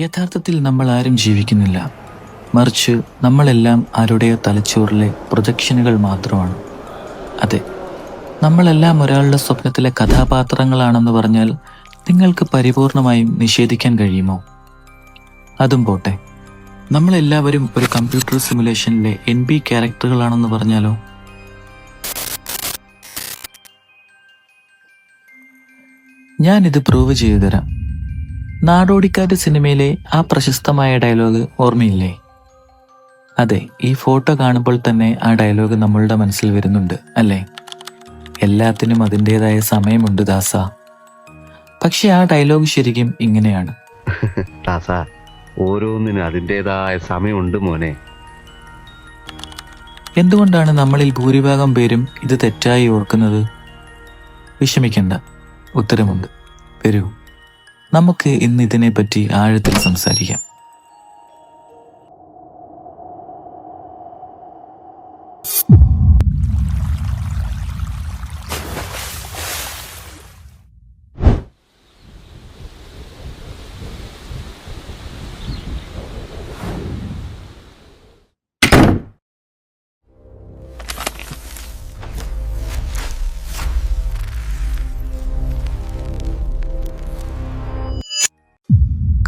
യഥാർത്ഥത്തിൽ നമ്മൾ ആരും ജീവിക്കുന്നില്ല. മറിച്ച് നമ്മളെല്ലാം ആരുടെയോ തലച്ചോറിലെ പ്രൊജക്ഷനുകൾ മാത്രമാണ്. അതെ നമ്മളെല്ലാം ഒരാളുടെ സ്വപ്നത്തിലെ കഥാപാത്രങ്ങളാണെന്ന് പറഞ്ഞാൽ നിങ്ങൾക്ക് പരിപൂർണമായും നിഷേധിക്കാൻ കഴിയുമോ? അതും പോട്ടെ. നമ്മളെല്ലാവരും ഒരു കമ്പ്യൂട്ടർ സിമുലേഷനിലെ എൻ ബി ക്യാരക്ടറുകളാണെന്ന് പറഞ്ഞാലോ? ഞാനിത് പ്രൂവ് ചെയ്തു തരാം. നാടോടിക്കാറ്റ് സിനിമയിലെ ആ പ്രശസ്തമായ ഡയലോഗ് ഓർമ്മയില്ലേ? അതെ ഈ ഫോട്ടോ കാണുമ്പോൾ തന്നെ ആ ഡയലോഗ് നമ്മളുടെ മനസ്സിൽ വരുന്നുണ്ട് അല്ലേ? എല്ലാത്തിനും അതിന്റെതായ സമയമുണ്ട് ദാസ. പക്ഷെ ആ ഡയലോഗ് ശരിക്കും ഇങ്ങനെയാണ്. ദാസ ഓരോന്നിനും അതിന്റെതായ സമയമുണ്ട് മോനെ. എന്തുകൊണ്ടാണ് നമ്മളിൽ ഭൂരിഭാഗം പേരും ഇത് തെറ്റായി ഓർക്കുന്നത്? വിഷമിക്കണ്ട ഉത്തരമുണ്ട്. വരൂ. നമുക്ക് ഇന്ന് ഇതിനെപ്പറ്റി ആഴത്തിൽ സംസാരിക്കാം.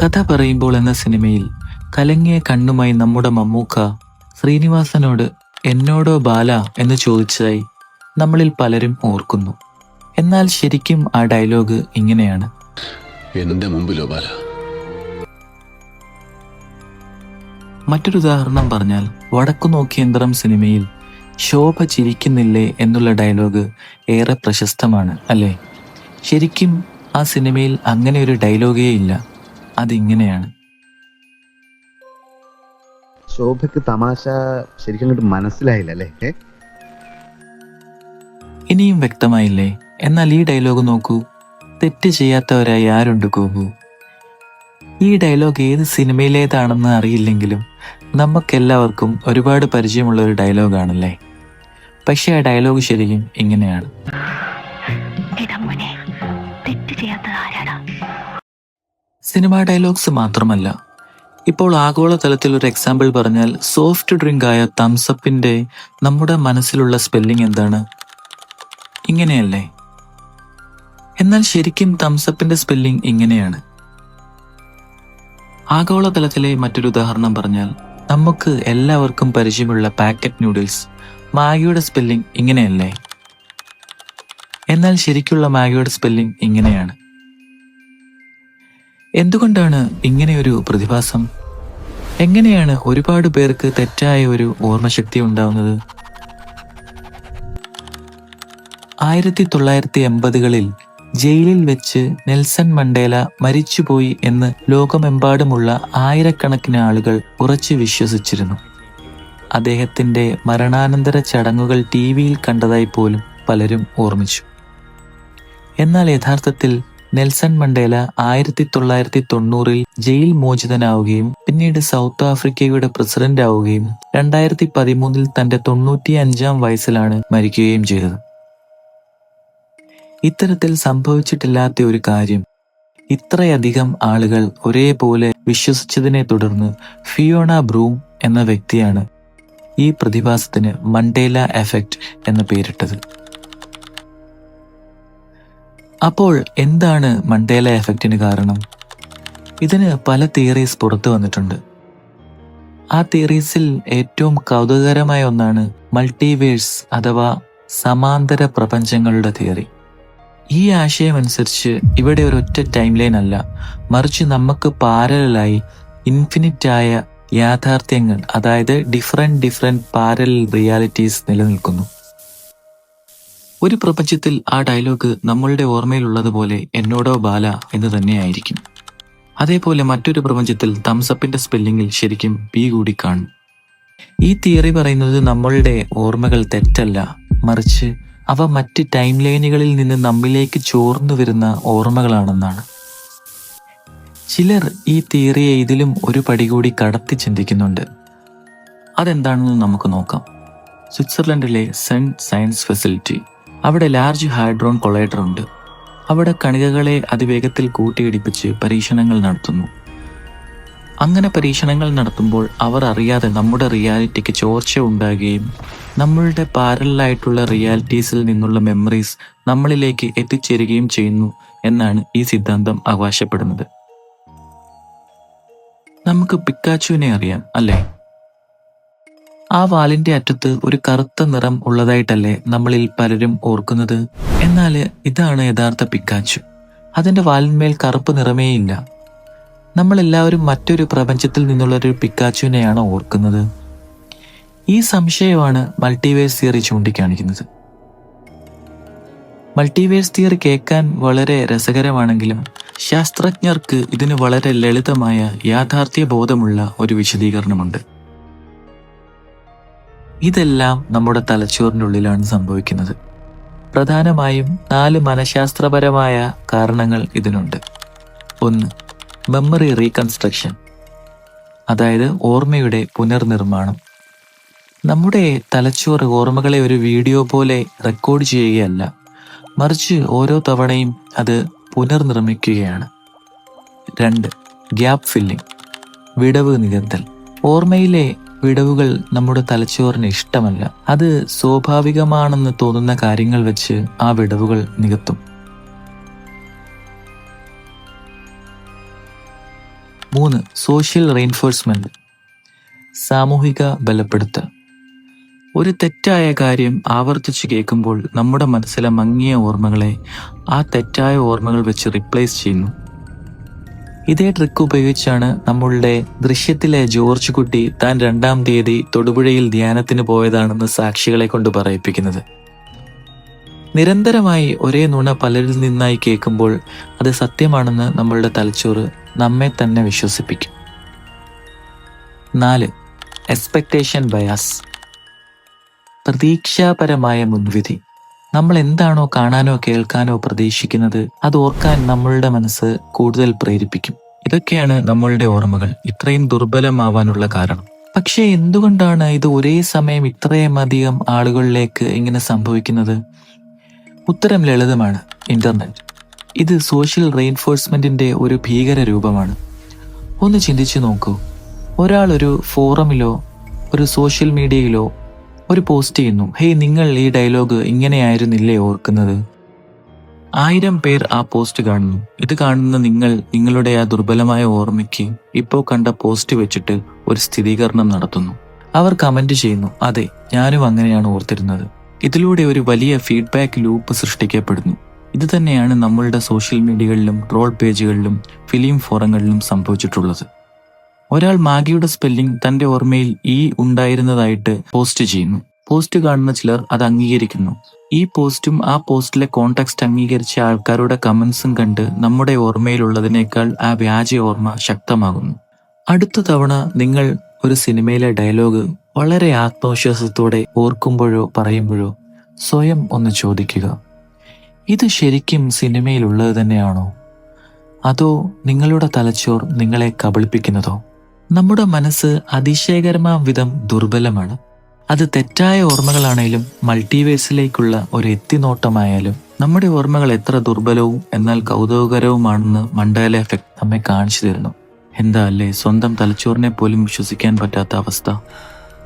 കഥ പറയുമ്പോൾ എന്ന സിനിമയിൽ കലങ്ങിയ കണ്ണുമായി നമ്മുടെ മമ്മൂക്ക ശ്രീനിവാസനോട് എന്നോടോ ബാല? എന്ന് ചോദിച്ചതായി നമ്മളിൽ പലരും ഓർക്കുന്നു. എന്നാൽ ശരിക്കും ആ ഡയലോഗ് ഇങ്ങനെയാണ്. എന്റെ മുമ്പിലോ ബാല? മറ്റൊരു ഉദാഹരണം പറഞ്ഞാൽ വടക്കു നോക്കിയന്ത്രം സിനിമയിൽ ശോഭ ചിരിക്കുന്നില്ലേ? എന്നുള്ള ഡയലോഗ് ഏറെ പ്രശസ്തമാണ് അല്ലേ? ശരിക്കും ആ സിനിമയിൽ അങ്ങനെ ഒരു ഡയലോഗേ ഇല്ല. അതിങ്ങനെയാണ്. ശോഭയ്ക്ക് തമാശ ശരിക്കും അങ്ങോട്ട് മനസ്സിലായില്ല അല്ലേ? ഇനിയും വ്യക്തമായില്ലേ? എന്നാൽ ഈ ഡയലോഗ് നോക്കൂ. തെറ്റ് ചെയ്യാത്തവരായി ആരുണ്ട് ഗോപു? ഈ ഡയലോഗ് ഏത് സിനിമയിലേതാണെന്ന് അറിയില്ലെങ്കിലും നമുക്കെല്ലാവർക്കും ഒരുപാട് പരിചയമുള്ള ഒരു ഡയലോഗാണല്ലേ? പക്ഷേ ആ ഡയലോഗ് ശരിക്കും ഇങ്ങനെയാണ്. സിനിമ ഡയലോഗ്സ് മാത്രമല്ല. ഇപ്പോൾ ആഗോളതലത്തിൽ ഒരു എക്സാമ്പിൾ പറഞ്ഞാൽ സോഫ്റ്റ് ഡ്രിങ്ക് ആയ തംസപ്പിന്റെ നമ്മുടെ മനസ്സിലുള്ള സ്പെല്ലിംഗ് എന്താണ്? ഇങ്ങനെയല്ലേ? എന്നാൽ ശരിക്കും തംസപ്പിന്റെ സ്പെല്ലിംഗ് ഇങ്ങനെയാണ്. ആഗോളതലത്തിലെ മറ്റൊരു ഉദാഹരണം പറഞ്ഞാൽ നമുക്ക് എല്ലാവർക്കും പരിചയമുള്ള പാക്കറ്റ് നൂഡിൽസ് മാഗിയുടെ സ്പെല്ലിംഗ് ഇങ്ങനെയല്ലേ? എന്നാൽ ശരിക്കുള്ള മാഗിയുടെ സ്പെല്ലിംഗ് ഇങ്ങനെയാണ്. എന്തുകൊണ്ടാണ് ഇങ്ങനെയൊരു പ്രതിഭാസം? എങ്ങനെയാണ് ഒരുപാട് പേർക്ക് തെറ്റായ ഒരു ഓർമ്മശക്തി ഉണ്ടാവുന്നത്? ആയിരത്തി തൊള്ളായിരത്തി എൺപതുകളിൽ ജയിലിൽ വെച്ച് നെൽസൺ മണ്ടേല മരിച്ചുപോയി എന്ന് ലോകമെമ്പാടുമുള്ള ആയിരക്കണക്കിന് ആളുകൾ ഉറച്ചു വിശ്വസിച്ചിരുന്നു. അദ്ദേഹത്തിന്റെ മരണാനന്തര ചടങ്ങുകൾ ടി വിയിൽ കണ്ടതായി പോലും പലരും ഓർമ്മിച്ചു. എന്നാൽ യഥാർത്ഥത്തിൽ നെൽസൺ മണ്ടേല ആയിരത്തി തൊള്ളായിരത്തി തൊണ്ണൂറിൽ ജയിൽ മോചിതനാവുകയും പിന്നീട് സൗത്ത് ആഫ്രിക്കയുടെ പ്രസിഡന്റ് ആവുകയും രണ്ടായിരത്തി പതിമൂന്നിൽ തന്റെ തൊണ്ണൂറ്റി അഞ്ചാം വയസ്സിലാണ് മരിക്കുകയും ചെയ്തത്. ഇത്തരത്തിൽ സംഭവിച്ചിട്ടില്ലാത്ത ഒരു കാര്യം. ഇത്രയധികം ആളുകൾ ഒരേപോലെ വിശ്വസിച്ചതിനെ തുടർന്ന് ഫിയോണ ബ്രൂം എന്ന വ്യക്തിയാണ് ഈ പ്രതിഭാസത്തിന് മണ്ടേല എഫക്റ്റ് എന്ന് പേരിട്ടത്. അപ്പോൾ എന്താണ് മണ്ടേല എഫക്റ്റിന് കാരണം? ഇതിന് പല തിയറീസ് പുറത്തു വന്നിട്ടുണ്ട്. ആ തിയറീസിൽ ഏറ്റവും കൗതുകകരമായ ഒന്നാണ് മൾട്ടിവേഴ്സ് അഥവാ സമാന്തര പ്രപഞ്ചങ്ങളുടെ തിയറി ഈ ആശയം അനുസരിച്ച് ഇവിടെ ഒരൊറ്റ ടൈം ലൈൻ അല്ല മറിച്ച് നമുക്ക് പാരലായി ഇൻഫിനിറ്റ് ആയ യാഥാർത്ഥ്യങ്ങൾ അതായത് ഡിഫറെന്റ് ഡിഫറെന്റ് പാരൽ റിയാലിറ്റീസ് നിലനിൽക്കുന്നു. ഒരു പ്രപഞ്ചത്തിൽ ആ ഡയലോഗ് നമ്മളുടെ ഓർമ്മയിലുള്ളതുപോലെ എന്നോടോ ബാല എന്ന് തന്നെയായിരിക്കും. അതേപോലെ മറ്റൊരു പ്രപഞ്ചത്തിൽ തംസപ്പിന്റെ സ്പെല്ലിങ്ങിൽ ശരിക്കും പി കൂടി കാണും. ഈ തിയറി പറയുന്നത് നമ്മളുടെ ഓർമ്മകൾ തെറ്റല്ല. മറിച്ച് അവ മറ്റ് ടൈം ലൈനുകളിൽ നിന്ന് നമ്മിലേക്ക് ചോർന്നു വരുന്ന ഓർമ്മകളാണെന്നാണ്. ചിലർ ഈ തിയറിയെ ഇതിലും ഒരു പടി കൂടി കടത്തി ചിന്തിക്കുന്നുണ്ട്. അതെന്താണെന്ന് നമുക്ക് നോക്കാം. സ്വിറ്റ്സർലൻഡിലെ സെൻ സയൻസ് ഫെസിലിറ്റി. അവിടെ ലാർജ് ഹൈഡ്രോൺ കൊളൈഡർ ഉണ്ട്. അവിടെ കണികകളെ അതിവേഗത്തിൽ കൂട്ടിയിടിപ്പിച്ച് പരീക്ഷണങ്ങൾ നടത്തുന്നു. അങ്ങനെ പരീക്ഷണങ്ങൾ നടത്തുമ്പോൾ അവർ അറിയാതെ നമ്മുടെ റിയാലിറ്റിക്ക് ചോർച്ച ഉണ്ടാകുകയും നമ്മളുടെ പാരലായിട്ടുള്ള റിയാലിറ്റീസിൽ നിന്നുള്ള മെമ്മറീസ് നമ്മളിലേക്ക് എത്തിച്ചേരുകയും ചെയ്യുന്നു എന്നാണ് ഈ സിദ്ധാന്തം അവകാശപ്പെടുന്നത്. നമുക്ക് പിക്കാച്ചുവിനെ അറിയാം അല്ലേ? ആ വാലിന്റെ അറ്റത്ത് ഒരു കറുത്ത നിറം ഉള്ളതായിട്ടല്ലേ നമ്മളിൽ പലരും ഓർക്കുന്നത്? എന്നാൽ ഇതാണ് യഥാർത്ഥ പിക്കാച്ചു. അതിന്റെ വാലിന്മേൽ കറുപ്പ് നിറമേയില്ല നമ്മൾ എല്ലാവരും മറ്റൊരു പ്രപഞ്ചത്തിൽ നിന്നുള്ള ഒരു പിക്കാച്ചുവിനെയാണ് ഓർക്കുന്നത്. ഈ സംശയമാണ് മൾട്ടിവേഴ്സ് തിയറി ചൂണ്ടിക്കാണിക്കുന്നത്. മൾട്ടിവേഴ്സ് തിയറി കേൾക്കാൻ വളരെ രസകരമാണെങ്കിലും ശാസ്ത്രജ്ഞർക്ക് ഇതിന് വളരെ ലളിതമായ യാഥാർത്ഥ്യ ബോധമുള്ള ഒരു വിശദീകരണമുണ്ട്. ഇതെല്ലാം നമ്മുടെ തലച്ചോറിനുള്ളിലാണ് സംഭവിക്കുന്നത്. പ്രധാനമായും നാല് മനഃശാസ്ത്രപരമായ കാരണങ്ങൾ ഇതിനുണ്ട്. ഒന്ന് മെമ്മറി റീകൺസ്ട്രക്ഷൻ അതായത് ഓർമ്മയുടെ പുനർനിർമ്മാണം. നമ്മുടെ തലച്ചോറ് ഓർമ്മകളെ ഒരു വീഡിയോ പോലെ റെക്കോർഡ് ചെയ്യുകയല്ല മറിച്ച് ഓരോ തവണയും അത് പുനർനിർമ്മിക്കുകയാണ്. രണ്ട് ഗ്യാപ് ഫില്ലിംഗ് വിടവ് നികത്തൽ. ഓർമ്മയിലെ വിടവുകൾ നമ്മുടെ തലച്ചോറിന് ഇഷ്ടമല്ല. അത് സ്വാഭാവികമാണെന്ന് തോന്നുന്ന കാര്യങ്ങൾ വെച്ച് ആ വിടവുകൾ നികത്തും. മൂന്ന് സോഷ്യൽ റെയിൻഫോഴ്സ്മെന്റ് സാമൂഹിക ബലപ്പെടുത്തൽ. ഒരു തെറ്റായ കാര്യം ആവർത്തിച്ച് കേൾക്കുമ്പോൾ നമ്മുടെ മനസ്സിലെ മങ്ങിയ ഓർമ്മകളെ ആ തെറ്റായ ഓർമ്മകൾ വെച്ച് റിപ്ലേസ് ചെയ്യുന്നു. ഇതേ ട്രിക്ക് ഉപയോഗിച്ചാണ് നമ്മളുടെ ദൃശ്യത്തിലെ ജോർജ് കുട്ടി താൻ രണ്ടാം തീയതി തൊടുപുഴയിൽ ധ്യാനത്തിന് പോയതാണെന്ന് സാക്ഷികളെ കൊണ്ട് പറയിപ്പിക്കുന്നത്. നിരന്തരമായി ഒരേ നുണ പലരിൽ നിന്നായി കേൾക്കുമ്പോൾ അത് സത്യമാണെന്ന് നമ്മളുടെ തലച്ചോറ് നമ്മെ തന്നെ വിശ്വസിപ്പിക്കും. നാല് എക്സ്പെക്ടേഷൻ ബയാസ് പ്രതീക്ഷാപരമായ മുൻവിധി. നമ്മൾ എന്താണോ കാണാനോ കേൾക്കാനോ പ്രതീക്ഷിക്കുന്നത് അത് ഓർക്കാൻ നമ്മളുടെ മനസ്സ് കൂടുതൽ പ്രേരിപ്പിക്കും. ഇതൊക്കെയാണ് നമ്മളുടെ ഓർമ്മകൾ. ഇത്രയും ദുർബലമാവാനുള്ള കാരണം. പക്ഷേ എന്തുകൊണ്ടാണ് ഇത് ഒരേ സമയം ഇത്രയും അധികം ആളുകളിലേക്ക് ഇങ്ങനെ സംഭവിക്കുന്നത്? ഉത്തരം ലളിതമാണ്. ഇന്റർനെറ്റ്. ഇത് സോഷ്യൽ റെയിൻഫോഴ്സ്മെന്റിന്റെ ഒരു ഭീകര രൂപമാണ് ഒന്ന് ചിന്തിച്ചു നോക്കൂ. ഒരാൾ ഒരു ഫോറമിലോ ഒരു സോഷ്യൽ മീഡിയയിലോ ഒരു പോസ്റ്റ് ചെയ്യുന്നു. ഹേയ് നിങ്ങൾ ഈ ഡയലോഗ് ഇങ്ങനെയായിരുന്നില്ലേ ഓർക്കുന്നത്? ആയിരം പേർ ആ പോസ്റ്റ് കാണുന്നു. ഇത് കാണുന്ന നിങ്ങൾ നിങ്ങളുടെ ആ ദുർബലമായ ഓർമ്മയ്ക്ക് ഇപ്പോൾ കണ്ട പോസ്റ്റ് വെച്ചിട്ട് ഒരു സ്ഥിരീകരണം നടത്തുന്നു. അവർ കമന്റ് ചെയ്യുന്നു അതെ ഞാനും അങ്ങനെയാണ് ഓർത്തിരുന്നത്. ഇതിലൂടെ ഒരു വലിയ ഫീഡ്ബാക്ക് ലൂപ്പ് സൃഷ്ടിക്കപ്പെടുന്നു. ഇത് തന്നെയാണ് നമ്മളുടെ സോഷ്യൽ മീഡിയകളിലും ട്രോൾ പേജുകളിലും ഫിലിം ഫോറങ്ങളിലും സംഭവിച്ചിട്ടുള്ളത്. ഒരാൾ മാഗിയുടെ സ്പെല്ലിംഗ് തന്റെ ഓർമ്മയിൽ ഈ ഉണ്ടായിരുന്നതായിട്ട് പോസ്റ്റ് ചെയ്യുന്നു. പോസ്റ്റ് കാണുന്ന ചിലർ അത് അംഗീകരിക്കുന്നു. ഈ പോസ്റ്റും ആ പോസ്റ്റിലെ കോണ്ടാക്സ്റ്റ് അംഗീകരിച്ച ആൾക്കാരുടെ കമന്റ്സും കണ്ട് നമ്മുടെ ഓർമ്മയിലുള്ളതിനേക്കാൾ ആ വ്യാജ ഓർമ്മ ശക്തമാകുന്നു. അടുത്ത തവണ നിങ്ങൾ ഒരു സിനിമയിലെ ഡയലോഗ് വളരെ ആത്മവിശ്വാസത്തോടെ ഓർക്കുമ്പോഴോ പറയുമ്പോഴോ സ്വയം ഒന്ന് ചോദിക്കുക. ഇത് ശരിക്കും സിനിമയിലുള്ളത് തന്നെയാണോ? അതോ നിങ്ങളുടെ തലച്ചോർ നിങ്ങളെ കബളിപ്പിക്കുന്നതോ? നമ്മുടെ മനസ്സ് അതിശയകരമാം വിധം ദുർബലമാണ്. അത് തെറ്റായ ഓർമ്മകളാണേലും മൾട്ടിവേഴ്സിലേക്കുള്ള ഒരു എത്തിനോട്ടമായാലും നമ്മുടെ ഓർമ്മകൾ എത്ര ദുർബലവും എന്നാൽ കൗതുകകരവുമാണെന്ന് മണ്ടാല എഫക്ട് നമ്മെ കാണിച്ചു തരുന്നു. എന്താ അല്ലേ? സ്വന്തം തലച്ചോറിനെ പോലും വിശ്വസിക്കാൻ പറ്റാത്ത അവസ്ഥ.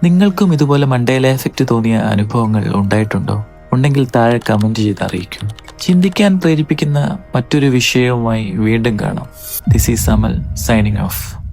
നിങ്ങൾക്കും ഇതുപോലെ മണ്ടേല എഫക്റ്റ് തോന്നിയ അനുഭവങ്ങൾ ഉണ്ടായിട്ടുണ്ടോ? ഉണ്ടെങ്കിൽ താഴെ കമന്റ് ചെയ്ത് അറിയിക്കും. ചിന്തിക്കാൻ പ്രേരിപ്പിക്കുന്ന മറ്റൊരു വിഷയവുമായി വീണ്ടും കാണാം. This is Amal signing off